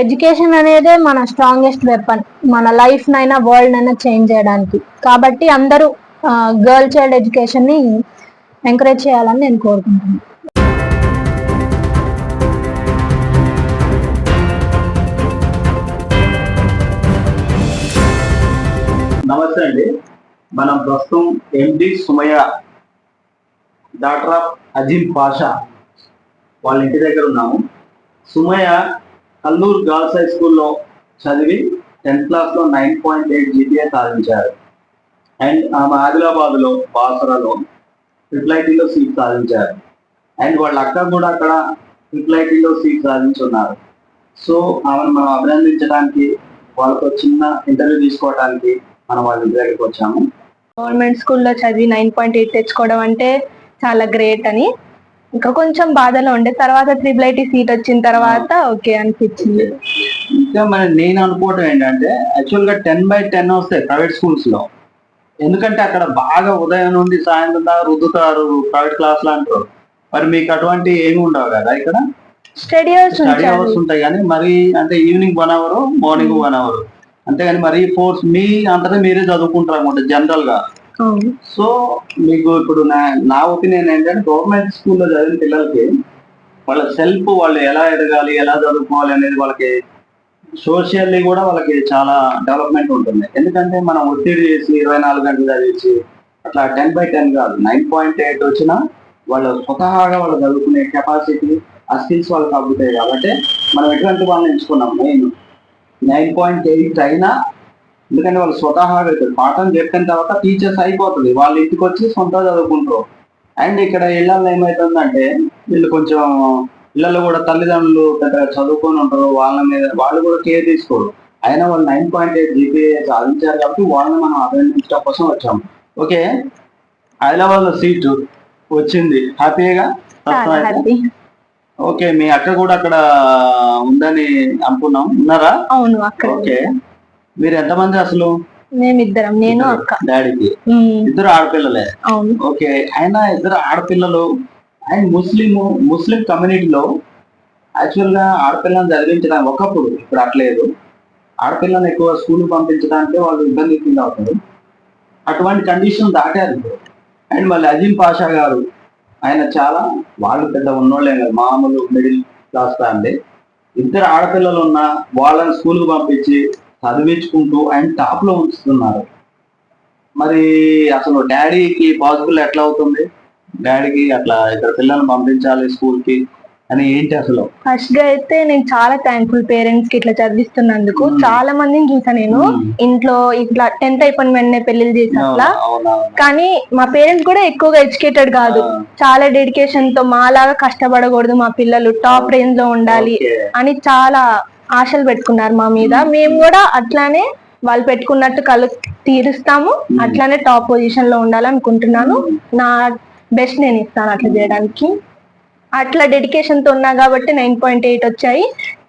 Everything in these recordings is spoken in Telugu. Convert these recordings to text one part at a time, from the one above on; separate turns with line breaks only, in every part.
ఎడ్యుకేషన్ అనేదే మన స్ట్రాంగెస్ట్ వెపన్ మన లైఫ్ నైనా వరల్డ్ నైనా చేంజ్ చేయడానికి. కాబట్టి అందరూ గర్ల్ చైల్డ్ ఎడ్యుకేషన్ని ఎంకరేజ్ చేయాలని నేను కోరుకుంటున్నాను.
నమస్తే అండి. మనం ప్రస్తుతం MD Sumaya daughter of Azeem Pasha వాళ్ళ ఇంటి దగ్గర ఉన్నాము. సుమయ కల్లూరు గర్ల్స్ హై స్కూల్లో చదివి టెన్త్ క్లాస్లో నైన్ పాయింట్ ఎయిట్ జీపీఏ సాధించారు. అండ్ ఆమె ఆదిలాబాద్లో బాసరాలో ట్రిపుల్ ఐటీలో సీట్ సాధించారు. అండ్ వాళ్ళ అక్క కూడా అక్కడ ట్రిపుల్ ఐటీలో సీట్ సాధించున్నారు సో ఆమెను మనం అభినందించడానికి వాళ్ళతో చిన్న ఇంటర్వ్యూ తీసుకోవడానికి మనం వాళ్ళ ఇంటి దగ్గరికి వచ్చాము.
గవర్నమెంట్ స్కూల్లో చదివి నైన్ పాయింట్ ఎయిట్ తెచ్చుకోవడం అంటే చాలా గ్రేట్ అని ఇంకా కొంచెం బాధలో ఉండే. తర్వాత త్రిబుల్ ఐటీ సీట్ వచ్చిన తర్వాత ఓకే అనిపించింది.
ఇంకా మరి నేను అనుకోవటం ఏంటంటే యాక్చువల్గా టెన్ బై టెన్ వస్తాయి ప్రైవేట్ స్కూల్స్లో. ఎందుకంటే అక్కడ బాగా ఉదయం నుండి సాయంత్రం దాకా రుద్దుతారు ప్రైవేట్ క్లాస్ అంటారు మరి మీకు అటువంటి ఏమి ఉండవు కదా ఇక్కడ?
స్టడీ అవర్స్
స్టడీ అవర్స్ ఉంటాయి కానీ మరి అంటే evening one hour morning one hour అంతేగాని మరి ఫోర్స్ మీ అంతటా మీరే చదువుకుంటారు అనమాట జనరల్గా. సో మీకు ఇప్పుడు నా నా ఒపీనియన్ ఏంటంటే గవర్నమెంట్ స్కూల్లో చదివిన పిల్లలకి వాళ్ళ సెల్ఫ్ వాళ్ళు ఎలా ఎదగాలి ఎలా చదువుకోవాలి అనేది వాళ్ళకి సోషల్లీ కూడా వాళ్ళకి చాలా డెవలప్మెంట్ ఉంటుంది. ఎందుకంటే మనం ఒత్తిడి చేసి ఇరవై నాలుగు గంటలు చదివించి అట్లా టెన్ బై టెన్ కాదు. నైన్ పాయింట్ ఎయిట్ వచ్చినా వాళ్ళు స్వతహాగా వాళ్ళు చదువుకునే కెపాసిటీ ఆ స్కిల్స్ వాళ్ళకి అబ్బుతాయి కాబట్టి మనం ఎటువంటి వాళ్ళని ఎంచుకున్నాం? మెయిన్ నైన్ పాయింట్ ఎయిట్ అయినా ఎందుకంటే వాళ్ళు స్వతహాగా ఇప్పుడు పాఠం చెప్పిన తర్వాత టీచర్స్ అయిపోతుంది. వాళ్ళ ఇంటికి వచ్చి సొంత చదువుకుంటారు. అండ్ ఇక్కడ ఇళ్ళల్లో ఏమవుతుందంటే వీళ్ళు కొంచెం ఇళ్ళల్లో కూడా తల్లిదండ్రులు పెద్దగా చదువుకొని ఉంటారు. వాళ్ళ మీద వాళ్ళు కూడా కేర్ తీసుకోరు. అయినా వాళ్ళు నైన్ పాయింట్ ఎయిట్ జీపీఏ సాధించారు కాబట్టి వాళ్ళని మనం అభినందించడం కోసం వచ్చాము. ఓకే? హైదరాబాద్లో సీటు వచ్చింది. హ్యాపీగా ఓకే మీ అక్క కూడా అక్కడ ఉందని అనుకున్నాం. ఉన్నారా?
అవును
ఓకే. మీరు ఎంతమంది అసలు?
మేమిద్దరం నేను అక్క.
డాడీకి? ఇద్దరు ఆడపిల్లలే? ఓకే ఆయన ఇద్దరు ఆడపిల్లలు అండ్ ముస్లిం ముస్లిం కమ్యూనిటీలో యాక్చువల్గా ఆడపిల్లని చదివించడానికి ఒకప్పుడు ఇప్పుడు అట్లేదు. ఆడపిల్లని ఎక్కువ స్కూల్ పంపించడానికి వాళ్ళు ఇబ్బంది ఫీల్ అవుతారు. అటువంటి కండిషన్ దాటారు అండ్ మళ్ళీ అజీం పాషా గారు ఆయన చాలా వాళ్ళు పెద్ద ఉన్నోళ్ళే కాదు మామూలు మిడిల్ క్లాస్ ఫ్యామిలీ. ఇద్దరు ఆడపిల్లలు ఉన్నా వాళ్ళని స్కూల్కి పంపించి చదివించుకుంటూ అండ్ టాప్లో ఉంచుతున్నారు. మరి అసలు డాడీకి పాసిబుల్ ఎట్లా అవుతుంది? డాడీకి అట్లా ఇద్దరు పిల్లల్ని పంపించాలి స్కూల్కి అని ఏంటి అసలు?
ఫస్ట్గా అయితే నేను చాలా థ్యాంక్ఫుల్ పేరెంట్స్కి ఇట్లా చదివిస్తున్నందుకు. చాలా మందిని చూసా నేను. ఇంట్లో ఇట్లా టెన్త్ అయిపోయిన వెంటనే పెళ్ళిళ్ళు చేసి అట్లా కానీ మా పేరెంట్స్ కూడా ఎక్కువగా ఎడ్యుకేటెడ్ కాదు. చాలా డెడికేషన్తో మాలాగా కష్టపడకూడదు మా పిల్లలు. టాప్ రేంజ్లో ఉండాలి. అని చాలా ఆశలు పెట్టుకున్నారు మా మీద. మేము కూడా అట్లానే వాళ్ళు పెట్టుకున్నట్టు కలు తీరుస్తాము. అట్లానే టాప్ పొజిషన్లో ఉండాలనుకుంటున్నాను. నా బెస్ట్ నేను ఇస్తాను అట్లా చేయడానికి. అట్లా డెడికేషన్తో ఉన్నా కాబట్టి నైన్ పాయింట్ ఎయిట్ వచ్చాయి.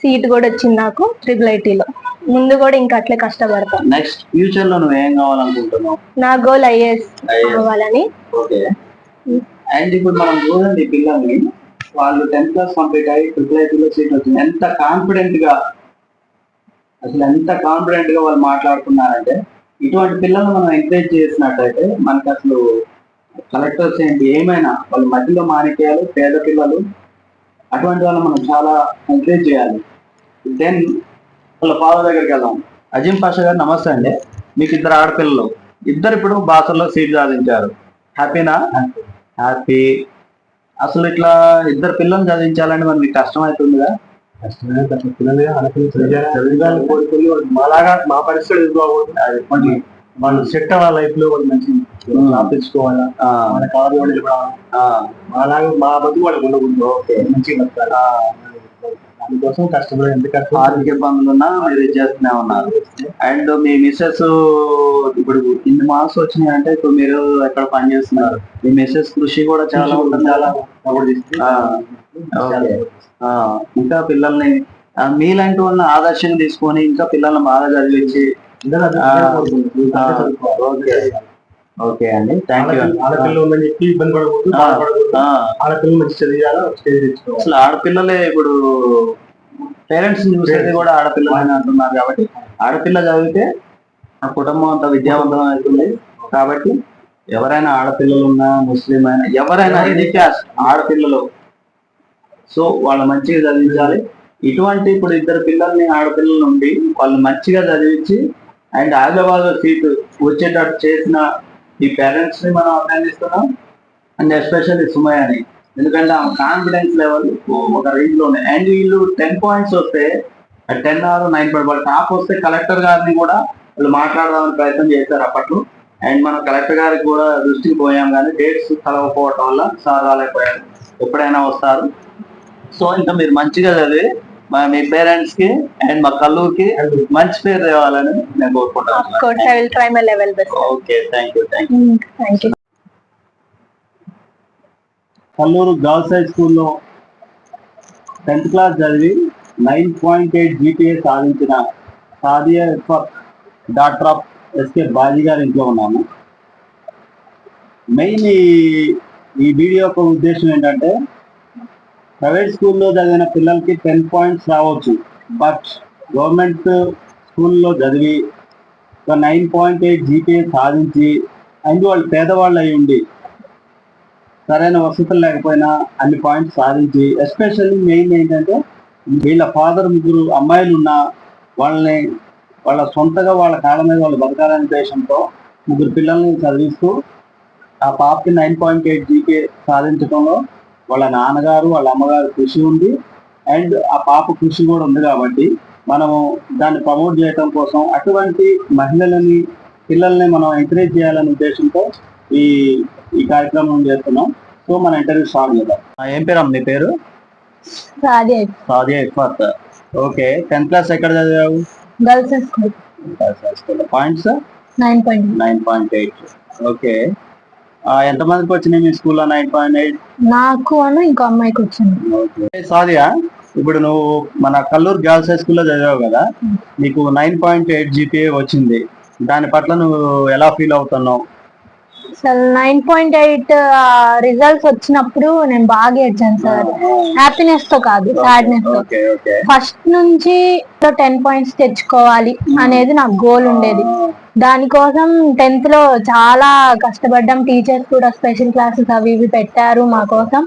సీట్ కూడా వచ్చింది నాకు ట్రిపుల్ ఐటీలో ముందు కూడా ఇంకా అట్లే కష్టపడతాను
నెక్స్ట్ ఫ్యూచర్లో నువ్వు ఏం కావాలనుకుంటున్నావు?
నా గోల్ ఐఏఎస్
ఓకే. అండ్ ఇప్పుడు మనం చూడండి పిల్లల్ని. వాళ్ళు టెన్త్ క్లాస్ కంప్లీట్ అయ్యి ట్రిపుల్ ఐటీలో సీట్ వచ్చింది. ఎంత కాన్ఫిడెంట్గా అసలు ఎంత కాన్ఫిడెంట్గా వాళ్ళు మాట్లాడుతున్నారంటే ఇటువంటి పిల్లల్ని మనం ఎంకరేజ్ చేసినట్టయితే మనకి అసలు కలెక్టర్స్ ఏంటి ఏమైనా వాళ్ళ మధ్యలో మాణిక్యాలు పేద పిల్లలు అటువంటి వాళ్ళని మనం చాలా ఎంకరేజ్ చేయాలి. దెన్ వాళ్ళ ఫాదర్ దగ్గరికి వెళ్దాం. అజీం పాషా గారు నమస్తే అండి. మీకు ఇద్దరు ఆడపిల్లలు. ఇద్దరు ఇప్పుడు బాసర్లో సీట్ సాధించారు. హ్యాపీనా హ్యాపీ అసలు ఇట్లా ఇద్దరు పిల్లల్ని చదివించాలంటే మరి మీకు కష్టం అవుతుందిగా?
పిల్లలు చదివించాలని కోరుకుని మాలాగా మా పరిస్థితులు ఎదుర్కోకూడదు వాళ్ళు సెట్ అవ్వాలి లైఫ్లో వాళ్ళు మంచి తెచ్చుకోవాలా మన కావాలి వాళ్ళు మా బతుకు వాళ్ళకి ఉండకూడదు. మంచిగా దానికోసం కష్టపడి ఎంత కష్టం
ఆర్థిక ఇబ్బందులు ఉన్నా మీరు చేస్తూనే ఉన్నారు. అండ్ మీ మిస్సెస్ ఇప్పుడు ఇన్ని మార్క్స్ వచ్చినాయి అంటే ఇప్పుడు మీరు ఎక్కడ పని చేస్తున్నారు? మీ మిస్సెస్ కృషి కూడా చాలా ఉంటుంది?
చాలా
ఇంకా పిల్లల్ని మీలాంటి వాళ్ళని ఆదర్శంగా తీసుకొని ఇంకా పిల్లల్ని బాగా చదివించి. ఓకే. అండి. థ్యాంక్ యూ
ఆడపిల్ల- ఆడపిల్లలు ఉందని చెప్పి ఇబ్బంది పడకూడదు ఆడపిల్లలు మంచి చదివాలా
అసలు ఆడపిల్లలే ఇప్పుడు పేరెంట్స్ చూసేది కూడా ఆడపిల్లలని అంటున్నారు కాబట్టి ఆడపిల్ల చదివితే ఆ కుటుంబం అంత విద్యావంతం అవుతుంది. కాబట్టి ఎవరైనా ఆడపిల్లలు ఉన్నా ముస్లిం అయినా ఎవరైనా ఎనీ క్యాస్ట్ ఆడపిల్లలు. సో వాళ్ళు మంచిగా చదివించాలి. ఇటువంటి ఇప్పుడు ఇద్దరు పిల్లల్ని ఆడపిల్లల నుండి వాళ్ళు మంచిగా చదివించి అండ్ హైదరాబాద్ సీట్ వచ్చేటట్టు చేసిన ఈ పేరెంట్స్ని మనం అభినందిస్తున్నాం. అండ్ ఎస్పెషల్లీ సుమయాని. ఎందుకంటే ఆమె కాన్ఫిడెన్స్ లెవెల్ ఒక రేంజ్లో ఉన్నాయి అండ్ వీళ్ళు టెన్ పాయింట్స్ వస్తే టెన్ ఆర్ నైన్ పాయింట్ వాళ్ళు టాప్ వస్తే కలెక్టర్ గారిని కూడా వాళ్ళు మాట్లాడదామని ప్రయత్నం చేశారు అప్పట్లో. అండ్ మనం కలెక్టర్ గారికి కూడా దృష్టికి పోయాం కానీ డేట్స్ కలవకపోవటం వల్ల సార్ రాలేకపోయారు. ఎప్పుడైనా వస్తారు. సో ఇంకా మీరు మంచిగా చదివి మా మీ పేరెంట్స్కి అండ్ మా కల్లూరుకి మంచి పేరు తేవాలని నేను కోరుకుంటాను okay thank you thank you
Kallur girls high స్కూల్లో టెన్త్ క్లాస్ చదివి నైన్ పాయింట్ ఎయిట్ జీపీఏ సాధించిన Sadia daughter of SK Baji గారి ఇంట్లో ఉన్నాము మెయిన్ ఈ ఈ వీడియో యొక్క ఉద్దేశం ఏంటంటే ప్రైవేట్ స్కూల్లో చదివిన పిల్లలకి టెన్ పాయింట్స్ రావచ్చు. బట్ గవర్నమెంట్ స్కూల్లో చదివి ఒక నైన్ పాయింట్ ఎయిట్ జీపీఏ సాధించి అందువల్ల పేదవాళ్ళు అయి ఉండి సరైన వసతులు లేకపోయినా అన్ని పాయింట్స్ సాధించి ఎస్పెషల్లీ మెయిన్ ఏంటంటే వీళ్ళ ఫాదర్ ముగ్గురు అమ్మాయిలు ఉన్న వాళ్ళని వాళ్ళ సొంతగా వాళ్ళ కాళ్ళ మీద వాళ్ళు బతకాలనే ఉద్దేశంతో ముగ్గురు పిల్లల్ని చదివిస్తూ ఆ పాపకి నైన్ పాయింట్ ఎయిట్ జీకే సాధించడంలో వాళ్ళ నాన్నగారు వాళ్ళ అమ్మగారు కృషి ఉంది. అండ్ ఆ పాప కృషి కూడా ఉంది కాబట్టి మనము దాన్ని ప్రమోట్ చేయటం కోసం అటువంటి మహిళలని పిల్లల్ని మనం ఎంకరేజ్ చేయాలనే ఉద్దేశంతో ఈ ఈ కార్యక్రమం చేస్తున్నాం. సో మన ఇంటర్వ్యూ స్టార్ట్ చేద్దాం.
ఏం పేరు అమ్మ నీ పేరు? Sadia Iffat okay. Tenth class ఎక్కడ చదివావు?
Girls school.
Points?
Nine point
nine point eight. Okay. ఎంత మందికి వచ్చినాయి మీ స్కూల్లో నైన్ పాయింట్ ఎయిట్?
నాకు అను ఇంకో అమ్మాయికి వచ్చింది.
సాదియా ఇప్పుడు నువ్వు మన కల్లూరు గర్ల్స్ హై స్కూల్లో చదివావు కదా నీకు నైన్ పాయింట్ ఎయిట్ జీపీఏ వచ్చింది. దాని పట్ల నువ్వు ఎలా ఫీల్ అవుతున్నావు?
అసలు నైన్ పాయింట్ ఎయిట్ రిజల్ట్స్ వచ్చినప్పుడు నేను బాగా ఏడ్చాను సార్. హ్యాపీనెస్తో కాదు
సాడ్నెస్తో.
ఫస్ట్ నుంచి టెన్ పాయింట్స్ తెచ్చుకోవాలి అనేది నాకు గోల్ ఉండేది. దానికోసం టెన్త్లో చాలా కష్టపడ్డాం. టీచర్స్ కూడా స్పెషల్ క్లాసెస్ అవి ఇవి పెట్టారు మా కోసం.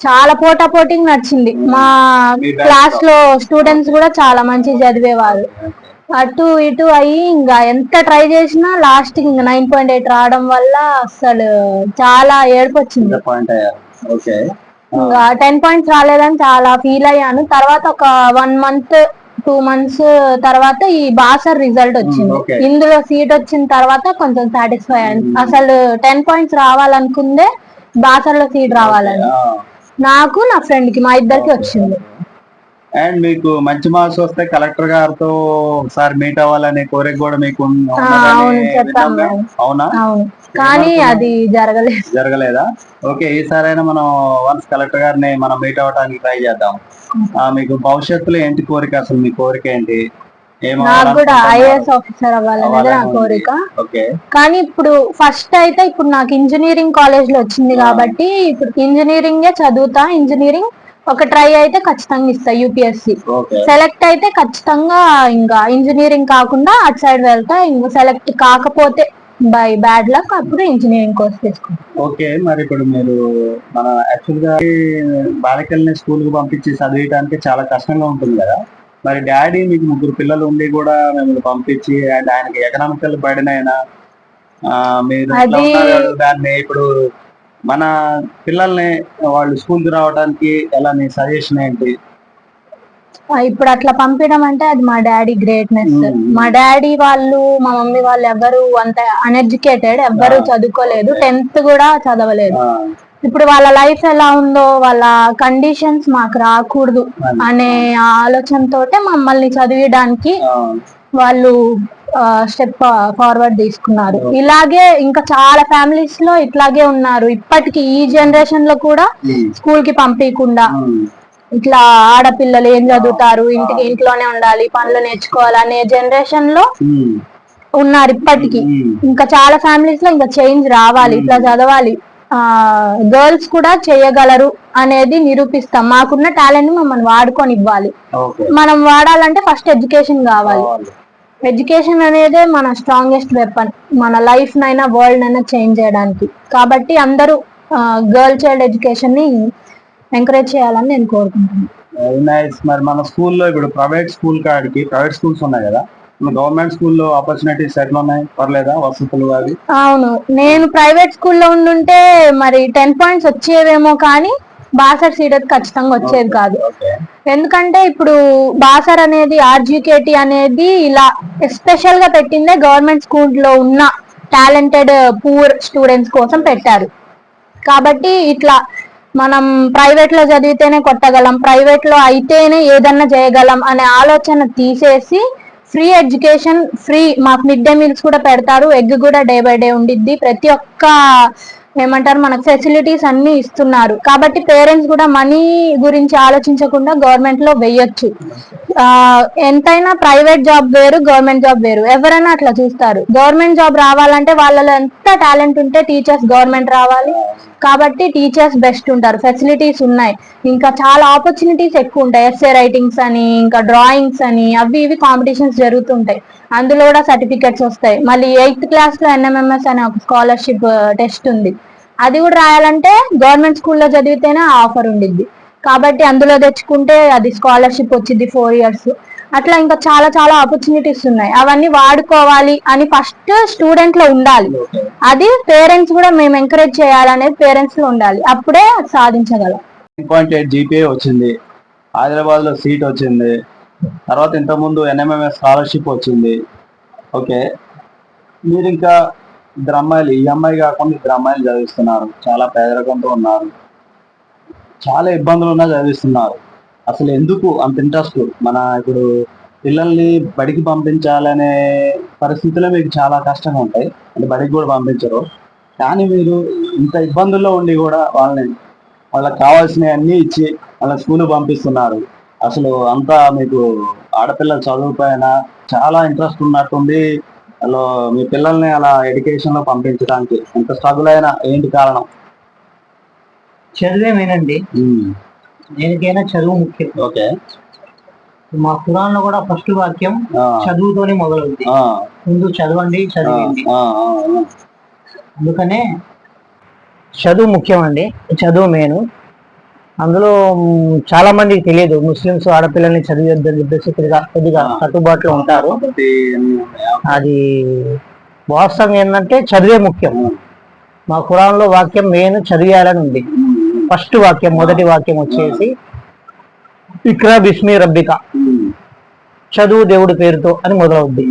చాలా పోటా పోటీకి నచ్చింది. మా క్లాస్లో స్టూడెంట్స్ కూడా చాలా మంచి చదివేవారు. అటు ఇటు అయ్యి ఇంకా ఎంత ట్రై చేసినా లాస్ట్ ఇంకా నైన్ పాయింట్ ఎయిట్ రావడం వల్ల అసలు చాలా ఏడుపు వచ్చింది ఇంకా టెన్ పాయింట్స్ రాలేదని చాలా ఫీల్ అయ్యాను. తర్వాత ఒక వన్ మంత్ టూ మంత్స్ తర్వాత ఈ బాసర్ రిజల్ట్ వచ్చింది.
Okay.
ఇందులో సీట్ వచ్చిన తర్వాత కొంచెం సాటిస్ఫై అయ్యాను. అసలు టెన్ పాయింట్స్ రావాలనుకుందే బాసర్లో సీట్ రావాలని. నాకు నా ఫ్రెండ్కి మా ఇద్దరికి వచ్చింది.
అండ్ మీకు మంచి మార్క్స్ వస్తే కలెక్టర్ గారితో ఒకసారి మీట్ అవ్వాలనే కోరిక కూడా మీకు
అవును, కానీ అది జరగలేదు.
జరగలేదా? ఓకే ఈసారైనా మనం వన్స్ కలెక్టర్ గారిని మనం మీట్ అవ్వడానికి ట్రై చేద్దాం. మీకు భవిష్యత్తులో ఏంటి కోరిక అసలు? మీ కోరిక ఏంటి?
నాకు కూడా? ఐఏఎస్ ఆఫీసర్ అవ్వాలనేది నా. కోరిక.
ఓకే.
కానీ ఇప్పుడు ఫస్ట్ అయితే ఇప్పుడు నాకు ఇంజనీరింగ్ కాలేజ్లో వచ్చింది కాబట్టి ఇప్పుడు ఇంజనీరింగే చదువుతా ఇంజనీరింగ్ ఒక ట్రై అయితే ఖచ్చితంగా ఇస్తా యూపీఎస్సి
ఓకే
సెలెక్ట్ అయితే ఖచ్చితంగా ఇంకా ఇంజనీరింగ్ కాకుండా అటు సైడ్ వెళ్తా ఇంకా సెలెక్ట్ కాకపోతే బై బ్యాడ్ లక్ అప్పుడు ఇంజనీరింగ్ కోర్స్ తీసుకుంటా
ఓకే మరి ఇప్పుడు మీరు మన యాక్చువల్గా బాలికల్ని స్కూల్కు పంపించి చదివడానికి చాలా కష్టంగా ఉంటుంది కదా. మరి డాడీ మీకు ముగ్గురు పిల్లలు ఉండి కూడా మిమ్మల్ని పంపించి అండ్ ఆయనకి ఎకనామికల్ బర్డెన్ అయినా ఆ, మీరు దాన్ని ఇప్పుడు మన పిల్లల్ని వాళ్ళు స్కూల్కి రావడానికి ఎలా నీ సజెషన్ ఏంటి?
ఇప్పుడు అట్లా పంపించడం అంటే అది మా డాడీ గ్రేట్నెస్. మా డాడీ వాళ్ళు మా మమ్మీ వాళ్ళు ఎవరు అంత అన్ఎడ్యుకేటెడ్ ఎవ్వరు
Ah.
చదువుకోలేదు. టెన్త్ కూడా చదవలేదు. ఇప్పుడు వాళ్ళ లైఫ్ ఎలా ఉందో వాళ్ళ కండిషన్స్ మాకు రాకూడదు అనే ఆలోచనతోటే మమ్మల్ని చదివడానికి వాళ్ళు స్టెప్ ఫార్వర్డ్ తీసుకున్నారు. ఇలాగే ఇంకా చాలా ఫ్యామిలీస్లో ఇట్లాగే ఉన్నారు. ఇప్పటికి ఈ జనరేషన్లో కూడా స్కూల్కి పంపించకుండా ఇట్లా ఆడపిల్లలు ఏం చదువుతారు? ఇంటికి ఇంట్లోనే ఉండాలి పనులు నేర్చుకోవాలి అనే
జనరేషన్లో
ఉన్నారు ఇప్పటికి. ఇంకా చాలా ఫ్యామిలీస్లో ఇంకా చేంజ్ రావాలి ఇట్లా చదవాలి. గర్ల్స్ కూడా చేయగలరు అనేది నిరూపిస్తాం. మాకున్న టాలెంట్ మమ్మల్ని వాడుకొని ఇవ్వాలి. మనం వాడాలంటే ఫస్ట్ ఎడ్యుకేషన్ కావాలి. ఎడ్యుకేషన్ అనేదే మన స్ట్రాంగెస్ట్ వెపన్ మన లైఫ్ నైనా వరల్డ్ నైనా చేంజ్ చేయడానికి. కాబట్టి అందరూ గర్ల్ చైల్డ్ ఎడ్యుకేషన్ని ఎంకరేజ్ చేయాలని నేను కోరుకుంటున్నాను.
నైస్ మరి మన స్కూల్లో ఇప్పుడు ప్రైవేట్ స్కూల్ కాడికి ప్రైవేట్ స్కూల్స్ ఉన్నాయి కదా? గవర్నమెంట్ స్కూల్లో ఆపర్చునిటీస్ ఎట్లా ఉన్నాయి పర్లేదా వసతులు అవి?
అవును. నేను ప్రైవేట్ స్కూల్లో ఉండుంటే మరి టెన్ పాయింట్స్ వచ్చేవేమో కానీ బాసర్ సీట్ అయితే ఖచ్చితంగా వచ్చేది కాదు. ఎందుకంటే ఇప్పుడు బాసర్ అనేది ఆర్జీకేటి అనేది ఇలా ఎస్పెషల్గా పెట్టిందే గవర్నమెంట్ స్కూల్లో ఉన్న టాలెంటెడ్ పూర్ స్టూడెంట్స్ కోసం పెట్టారు. కాబట్టి ఇట్లా మనం ప్రైవేట్లో చదివితేనే కొట్టగలం ప్రైవేట్లో అయితేనే ఏదన్నా చేయగలం అనే ఆలోచన తీసేసి ఫ్రీ ఎడ్యుకేషన్ ఫ్రీ మాకు మిడ్ డే మీల్స్ కూడా పెడతారు. ఎగ్ కూడా డే బై డే ఉండిద్ది. ప్రతి ఒక్క ఏమంటారు మనకు ఫెసిలిటీస్ అన్ని ఇస్తున్నారు. కాబట్టి పేరెంట్స్ కూడా మనీ గురించి ఆలోచించకుండా గవర్నమెంట్లో వెయ్యొచ్చు. ఎంతైనా ప్రైవేట్ జాబ్ వేరు గవర్నమెంట్ జాబ్ వేరు. ఎవరైనా అట్లా చూస్తారు. గవర్నమెంట్ జాబ్ రావాలంటే వాళ్ళలో ఎంత టాలెంట్ ఉంటే టీచర్స్ గవర్నమెంట్ రావాలి. కాబట్టి టీచర్స్ బెస్ట్ ఉంటారు. ఫెసిలిటీస్ ఉన్నాయి. ఇంకా చాలా ఆపర్చునిటీస్ ఎక్కువ ఉంటాయి. ఎస్ఏ రైటింగ్స్ అని ఇంకా డ్రాయింగ్స్ అని అవి ఇవి కాంపిటీషన్స్ జరుగుతుంటాయి. అందులో కూడా సర్టిఫికెట్స్ వస్తాయి. మళ్ళీ ఎయిత్ క్లాస్లో ఎన్ఎంఎంఎస్ అనే ఒక స్కాలర్షిప్ టెస్ట్ uh, ఉంది. అది కూడా రాయాలంటే గవర్నమెంట్ స్కూల్లో చదివితేనే ఆఫర్ ఉండిద్ది. కాబట్టి అందులో తెచ్చుకుంటే అది స్కాలర్షిప్ వచ్చింది ఫోర్ ఇయర్స్. అట్లా ఇంకా చాలా చాలా ఆపర్చునిటీస్ ఉన్నాయి. అవన్నీ వాడుకోవాలి అని ఫస్ట్ స్టూడెంట్లో ఉండాలి. అది పేరెంట్స్ కూడా మేము ఎంకరేజ్ చేయాలనేది పేరెంట్స్లో ఉండాలి. అప్పుడే అది సాధించగలం
పాయింట్ ఎయిట్ జీపీఏ వచ్చింది. హైదరాబాద్లో సీట్ వచ్చింది. తర్వాత ఇంతకుముందు ఎన్ఎంఎంఎస్ స్కాలర్షిప్ వచ్చింది. ఓకే మీరు ఇంకా ఇద్దరు అమ్మాయిలు ఈ అమ్మాయి కాకుండా ఇద్దరు అమ్మాయిలు చదివిస్తున్నారు. చాలా పేదరికంతో ఉన్నారు. చాలా ఇబ్బందులు ఉన్నా చదివిస్తున్నారు. అసలు ఎందుకు అంత ఇంట్రెస్ట్ మన ఇప్పుడు పిల్లల్ని బడికి పంపించాలనే పరిస్థితుల్లో మీకు చాలా కష్టంగా ఉంటాయి. అంటే బడికి కూడా పంపించరు. కానీ మీరు ఇంత ఇబ్బందుల్లో ఉండి కూడా వాళ్ళని వాళ్ళకి కావాల్సినవన్నీ ఇచ్చి వాళ్ళ స్కూల్ పంపిస్తున్నారు. అసలు అంతా మీకు ఆడపిల్లల చదువు పైన చాలా ఇంట్రెస్ట్ ఉన్నట్టుంది. అలా మీ పిల్లల్ని అలా ఎడ్యుకేషన్లో పంపించడానికి ఎంత స్ట్రగుల్ అయినా ఏంటి కారణం?
చదివే వినండి దేనికైనా చదువు ముఖ్యం.
ఓకే.
మా పురాణంలో కూడా ఫస్ట్ వాక్యం చదువుతోనే మొదలవుతుంది ముందు చదవండి చదివండి అందుకనే చదువు ముఖ్యం అండి చదువు మేను అందులో చాలా మందికి తెలియదు. ముస్లిమ్స్ ఆడపిల్లల్ని చదివద్దని చెప్పేసి కొద్దిగా కట్టుబాట్లో ఉంటారు. అది వాస్తవం ఏంటంటే చదివే ముఖ్యం. మా కురాన్లో వాక్యం మెయిన్ చదివేయాలని ఉంది. ఫస్ట్ వాక్యం మొదటి వాక్యం వచ్చేసి ఇక్రా బిస్మి రబ్బిక. చదువు దేవుడి పేరుతో అని మొదలవుద్ది.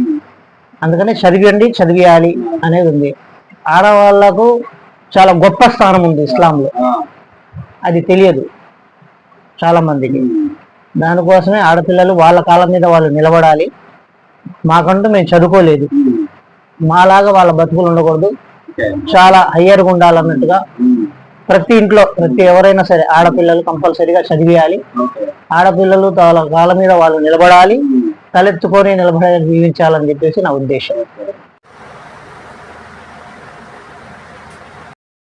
అందుకనే చదివండి చదివేయాలి అనేది ఉంది. ఆడవాళ్ళకు చాలా గొప్ప స్థానం ఉంది ఇస్లాంలో. అది తెలియదు చాలా మందికి దానికోసమే ఆడపిల్లలు వాళ్ళ కాళ్ళ మీద వాళ్ళు నిలబడాలి. మాకంటూ మేము చదువుకోలేదు. మాలాగా వాళ్ళ బతుకులు ఉండకూడదు. చాలా హయ్యర్గా ఉండాలన్నట్టుగా ప్రతి ఇంట్లో ప్రతి ఎవరైనా సరే ఆడపిల్లలు కంపల్సరీగా చదివేయాలి. ఆడపిల్లలు వాళ్ళ కాళ్ళ మీద వాళ్ళు నిలబడాలి. తలెత్తుకొని నిలబడే జీవించాలని చెప్పేసి నా ఉద్దేశం.